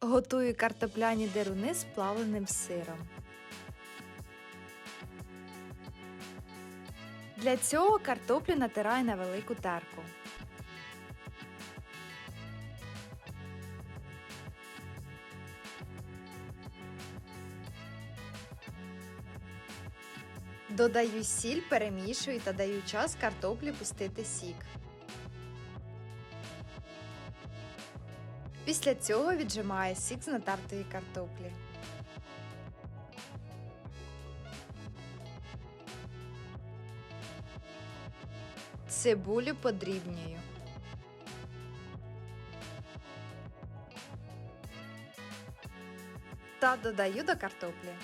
Готую картопляні деруни з плавленим сиром. Для цього картоплю натираю на велику терку. Додаю сіль, перемішую та даю час картоплі пустити сік. Після цього віджимаю сік з натертої картоплі. Цибулю подрібнюю. Та додаю до картоплі.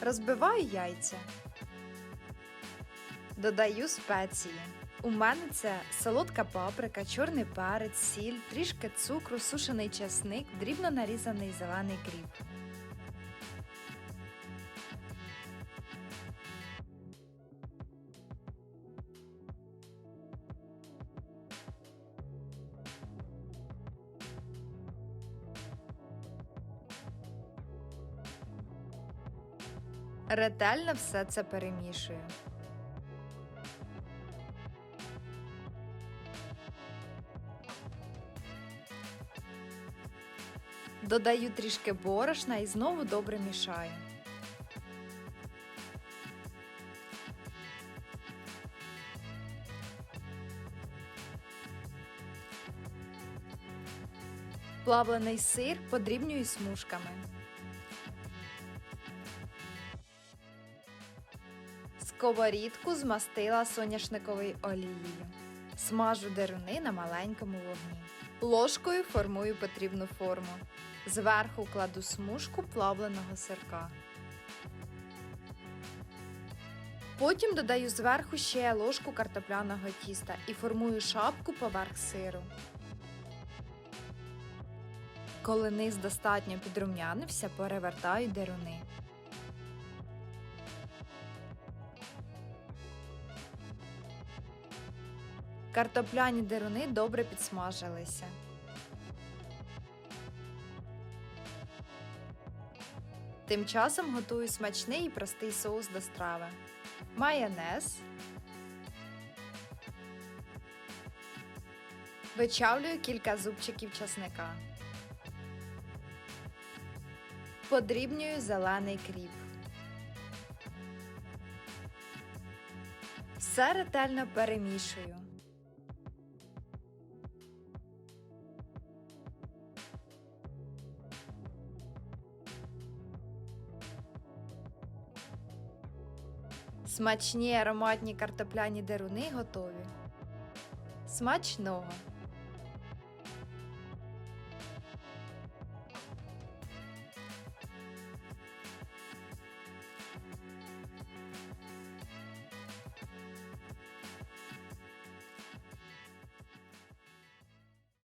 Розбиваю яйця. Додаю спеції. У мене це солодка паприка, чорний перець, сіль, трішки цукру, сушений часник, дрібно нарізаний зелений кріп. Ретельно все це перемішую. Додаю трішки борошна і знову добре мішаю. Плавлений сир подрібнюю смужками. Сковорідку змастила соняшниковою олією. Смажу деруни на маленькому вогні. Ложкою формую потрібну форму. Зверху кладу смужку плавленого сирка. Потім додаю зверху ще ложку картопляного тіста і формую шапку поверх сиру. Коли низ достатньо підрум'янився, перевертаю деруни. Картопляні деруни добре підсмажилися. Тим часом готую смачний і простий соус до страви. Майонез. Вичавлюю кілька зубчиків часника. Подрібнюю зелений кріп. Все ретельно перемішую. Смачні ароматні картопляні деруни готові. Смачного!